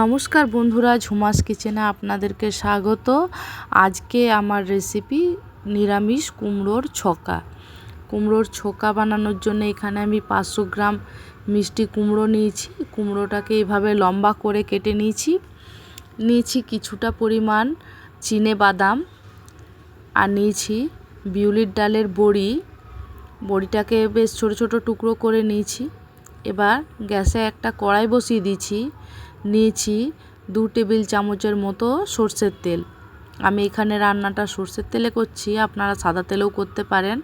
নমস্কার বন্ধুরা, ঝুমাস কিচেনে আপনাদেরকে স্বাগত। আজকে আমার রেসিপি নিরামিষ কুমড়োর ছকা। কুমড়োর ছকা বানানোর জন্য এখানে আমি পাঁচশো গ্রাম মিষ্টি কুমড়ো নিয়েছি। কুমড়োটাকে এভাবে লম্বা করে কেটে নিয়েছি। নিয়েছি কিছুটা পরিমাণ চিনে বাদাম আর নিয়েছি বিউলির ডালের বড়ি। বড়িটাকে বেশ ছোট ছোট টুকরো করে নিয়েছি। এবার গ্যাসে একটা কড়াই বসিয়ে দিয়েছি। নিয়েছি দু টেবিল চামচের মতো সর্ষের তেল। আমি এখানে রান্নাটা সর্ষের তেলে করছি, আপনারা সাদা তেলেও করতে পারেন।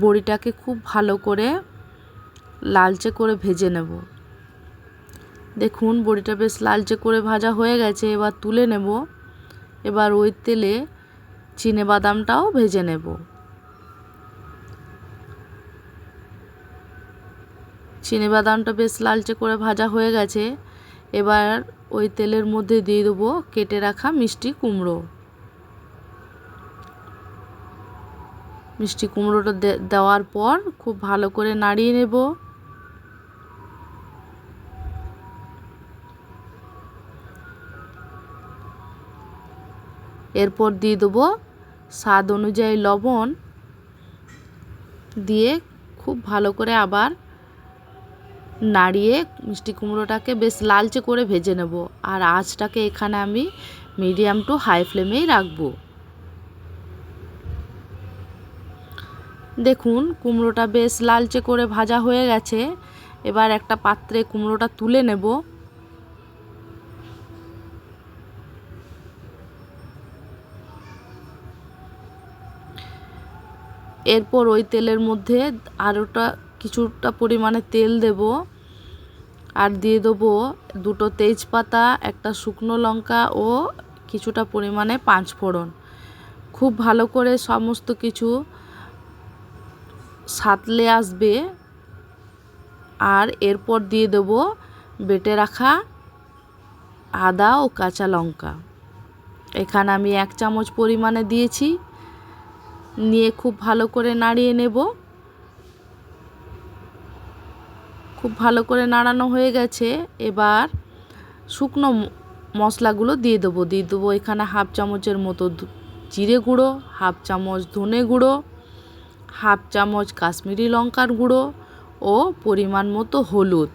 বড়িটাকে খুব ভালো করে লালচে করে ভেজে নেব। দেখুন, বড়িটা বেশ লালচে করে ভাজা হয়ে গেছে, এবার তুলে নেব। এবার ওই তেলে চিনে বাদামটাও ভেজে নেব। বাদামটা বেশ লালচে করে ভাজা হয়ে গেছে। এবার ওই তেলের মধ্যে দিয়ে দেবো কেটে রাখা মিষ্টি কুমড়ো। মিষ্টি কুমড়োটা দেওয়ার পর খুব ভালো করে নাড়িয়ে নেব। এরপর দিয়ে দেবো স্বাদ অনুযায়ী লবণ। দিয়ে খুব ভালো করে আবার নাড়িয়ে মিষ্টি কুমড়োটাকে বেশ লালচে করে ভেজে নেব। আর আঁচটাকে এখানে আমি মিডিয়াম টু হাই ফ্লেমেই রাখব। দেখুন, কুমড়োটা বেশ লালচে করে ভাজা হয়ে গেছে। এবার একটা পাত্রে কুমড়োটা তুলে নেব। এরপর ওই তেলের মধ্যে আরোটা কিছুটা পরিমাণে তেল দেব আর দিয়ে দেবো দুটো তেজপাতা, একটা শুকনো লঙ্কা ও কিছুটা পরিমাণে পাঁচ ফোড়ন খুব ভালো করে সমস্ত কিছু সাতলে আসবে। আর এরপর দিয়ে দেবো বেটে রাখা আদা ও কাঁচা লঙ্কা। এখানে আমি এক চামচ পরিমাণে দিয়েছি। নিয়ে খুব ভালো করে নাড়িয়ে নেব। খুব ভালো করে নাড়ানো হয়ে গেছে। এবার শুকনো মশলাগুলো দিয়ে দেবো। দিয়ে দেবো এখানে হাফ চামচের মতো জিরে গুঁড়ো, হাফ চামচ ধনে গুঁড়ো, হাফ চামচ কাশ্মীরি লঙ্কার গুঁড়ো ও পরিমাণ মতো হলুদ।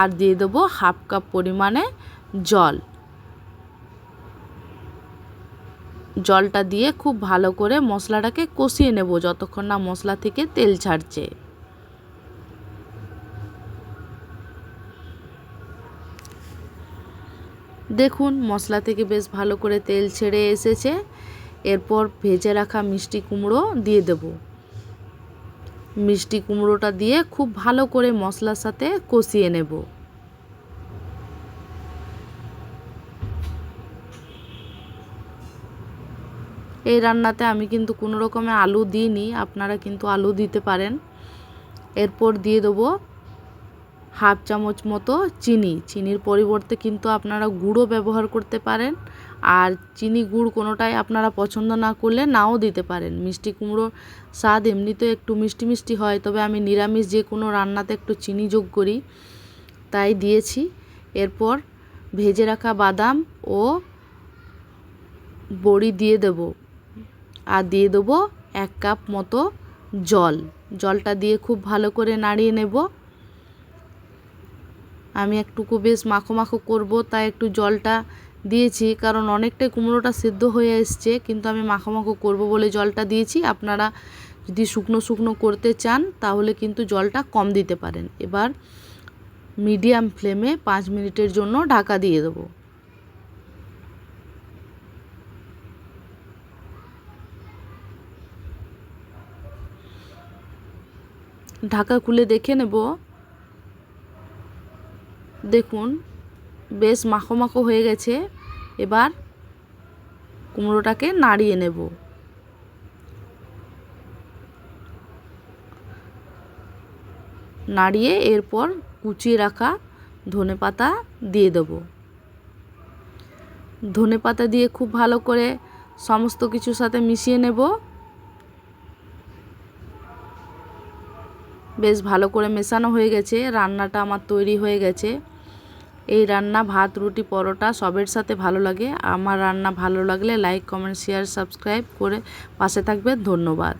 আর দিয়ে দেবো হাফ কাপ পরিমাণে জল। জলটা দিয়ে খুব ভালো করে মশলাটাকে কষিয়ে নেব, যতক্ষণ না মশলা থেকে তেল ছাড়ছে। দেখুন, মশলা থেকে বেশ ভালো করে তেল ছেড়ে এসেছে। এরপর ভেজে রাখা মিষ্টি কুমড়ো দিয়ে দেব। মিষ্টি কুমড়োটা দিয়ে খুব ভালো করে মশলার সাথে কষিয়ে নেব। এই রান্নাতে আমি কিন্তু কোনো রকমের আলু দিইনি, আপনারা কিন্তু আলু দিতে পারেন। এরপর দিয়ে দেবো হাফ চামচ মতো চিনি। চিনির পরিবর্তে কিন্তু আপনারা গুঁড়ো ব্যবহার করতে পারেন। আর চিনি গুড় কোনোটাই আপনারা পছন্দ না করলে নাও দিতে পারেন। মিষ্টি কুমড়োর স্বাদ এমনিতে একটু মিষ্টি মিষ্টি হয়, তবে আমি নিরামিষ যে কোনো রান্নাতে একটু চিনি যোগ করি, তাই দিয়েছি। এরপর ভেজে রাখা বাদাম ও বড়ি দিয়ে দেব। আর দিয়ে দেবো এক কাপ মতো জল। জলটা দিয়ে খুব ভালো করে নাড়িয়ে নেব। আমি একটুকু বেশ মাখো মাখো করব, তাই একটু জলটা দিয়েছি। কারণ অনেকটাই কুমড়োটা সেদ্ধ হয়ে এসছে, কিন্তু আমি মাখো মাখো করব বলে জলটা দিয়েছি। আপনারা যদি শুকনো শুকনো করতে চান, তাহলে কিন্তু জলটা কম দিতে পারেন। এবার মিডিয়াম ফ্লেমে পাঁচ মিনিটের জন্য ঢাকা দিয়ে দেবো। ঢাকা খুলে দেখে নেব। দেখুন, বেশ মাখো মাখো হয়ে গেছে। এবার কুমড়োটাকে নাড়িয়ে নেব। নাড়িয়ে এরপর কুচিয়ে রাখা ধনে পাতা দিয়ে দেব। ধনে পাতা দিয়ে খুব ভালো করে সমস্ত কিছুর সাথে মিশিয়ে নেব। বেশ ভালো করে মেশানো হয়ে গেছে, রান্নাটা আমার তৈরি হয়ে গেছে। এই রান্না, ভাত, রুটি, পরোটা সবের সাথে ভালো লাগে। আমার রান্না ভালো লাগলে লাইক, কমেন্ট, শেয়ার, সাবস্ক্রাইব করে পাশে থাকবে। ধন্যবাদ।